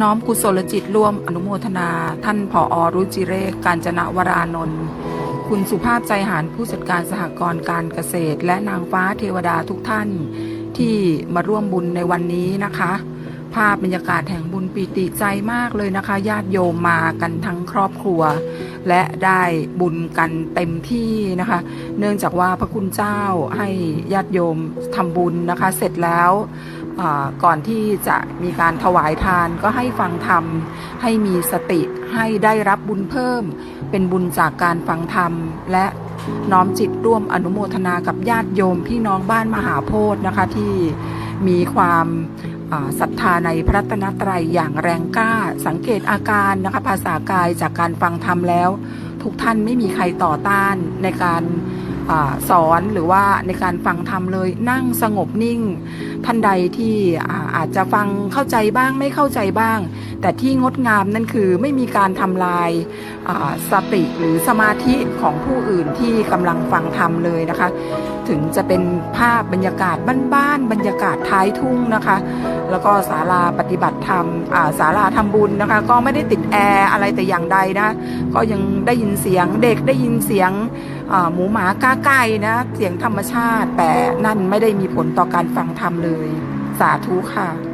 น้อมกุศลจิตร่วมอนุโมทนา ท่านผออรุจิเรศการจนะวรานนท์คุณสุภาพใจหารผู้จัดการสหกรณ์การเกษตร และนางฟ้าเทวดาทุกท่านที่มาร่วมบุญในวันนี้นะคะ ภาพบรรยากาศแห่งบุญปีติใจมากเลยนะคะ ญาติโยมมากันทั้งครอบครัว และได้บุญกันเต็มที่นะคะ เนื่องจากว่าพระคุณเจ้าให้ญาติโยมทำบุญนะคะ เสร็จแล้วก่อนที่จะมีการถวายทานก็ให้ฟังธรรม ให้มีสติให้ได้รับบุญเพิ่ม เป็นบุญจากการฟังธรรม และน้อมจิตร่วมอนุโมทนากับญาติโยมพี่น้องบ้านมหาโพธิ์นะคะที่มีความ ศรัทธาในพระรัตนตรัยอย่างแรงกล้า สังเกตอาการนะคะภาษากายจากการฟังธรรมแล้ว ทุกท่านไม่มีใครต่อต้านในการอสอนหรือว่าในการฟังธรรมเลยนั่งสงบนิ่ง ท่านใดที่อาอาจจะฟังเข้าใจบ้างไม่เข้าใจบ้าง แต่ที่งดงามนั่นคือไม่มีการทำลายสติหรือสมาธิของผู้อื่นที่กำลังฟังธรรมเลยนะคะ ถึงจะเป็นภาพบรรยากาศบ้านๆบรรยากาศท้ายทุ่งนะคะ แล้วก็ศาลาปฏิบัติธรรมศาลาทำบุญนะคะ ก็ไม่ได้ติดแอร์อะไรแต่อย่างใดนะ ก็ยังได้ยินเสียงเด็กได้ยินเสียงหมูหมากาไก่นะเสียงธรรมชาติ แต่นั่นไม่ได้มีผลต่อการฟังธรรมเลย สาธุค่ะ